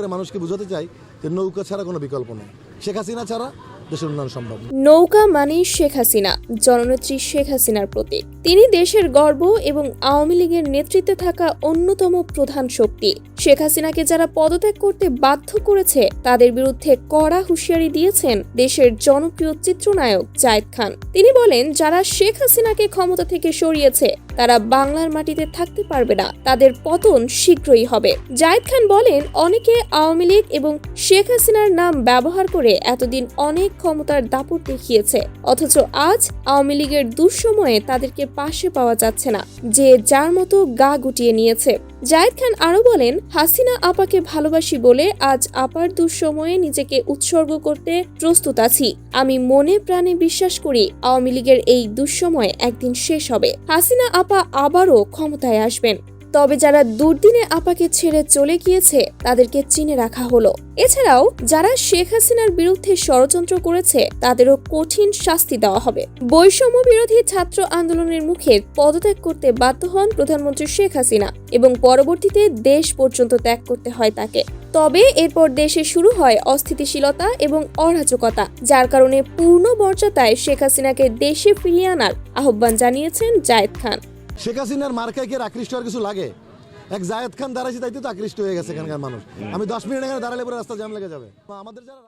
করে মানুষকে বোঝাতে চাই যে নৌকা ছাড়া কোনো বিকল্প নেই। শেখ হাসিনা ছাড়া নৌকা মানেই শেখ হাসিনা, জননেত্রী শেখ হাসিনার প্রতীক। তিনি দেশের গর্ব এবং আওয়ামী লীগের নেতৃত্বে থাকা অন্যতম প্রধান শক্তি। শেখ হাসিনাকে যারা পদত্যাগ করতে বাধ্য করেছে, তাদের বিরুদ্ধে কড়া হুঁশিয়ারি দিয়েছেন দেশের জনপ্রিয় চিত্রনায়ক জায়েদ খান। তিনি বলেন, যারা শেখ হাসিনাকে ক্ষমতা থেকে সরিয়েছে তারা বাংলার মাটিতে থাকতে পারবে না। তাদের পতন শীঘ্রই হবে। জায়দ খান বলেন, অনেকে আওয়ামী লীগ এবং শেখ হাসিনার নাম ব্যবহার করে এতদিন অনেক ক্ষমতার দাপট দেখিয়েছে। অথচ আজ আওয়ামী লীগের দুঃসময়ে তাদেরকে পাশে পাওয়া যাচ্ছে না, যে যার মতো গা গুটিয়ে নিয়েছে। জায়েদ খান আরও বলেন, হাসিনা আপাকে ভালোবাসি বলে আজ আপার দুঃসময়ে নিজেকে উৎসর্গ করতে প্রস্তুত আছি। আমি মনে প্রাণে বিশ্বাস করি আওয়ামী লীগের এই দুঃসময় একদিন শেষ হবে। হাসিনা আপা আবারও ক্ষমতায় আসবেন। তবে যারা দুর্দিনে আপাকে ছেড়ে চলে গিয়েছে, তাদেরকে চিনে রাখা হলো। এছাড়াও, যারা শেখ হাসিনার বিরুদ্ধে ষড়যন্ত্র করেছে, তাদেরও কঠিন শাস্তি দেওয়া হবে। বৈষম্য বিরোধী ছাত্র আন্দোলনের মুখে পদত্যাগ করতে বাধ্য হন প্রধানমন্ত্রী শেখ হাসিনা এবং পরবর্তীতে দেশ পর্যন্ত ত্যাগ করতে হয় তাকে। তবে এরপর দেশে শুরু হয় অস্থিতিশীলতা এবং অরাজকতা, যার কারণে পূর্ণ মর্যাদায় শেখ হাসিনাকে দেশে ফিরিয়ে আনার আহ্বান জানিয়েছেন জায়েদ খান। শেখ হাসিনার মার্কায় কি আকৃষ্ট হওয়ার কিছু লাগে? এক জায়েদ খান দাঁড়াইছে তাইতে তো আকৃষ্ট হয়ে গেছে এখানকার মানুষ। আমি দশ মিনিট এখানে দাঁড়ালে পরে রাস্তা জ্যাম লেগে যাবে। আমাদের যারা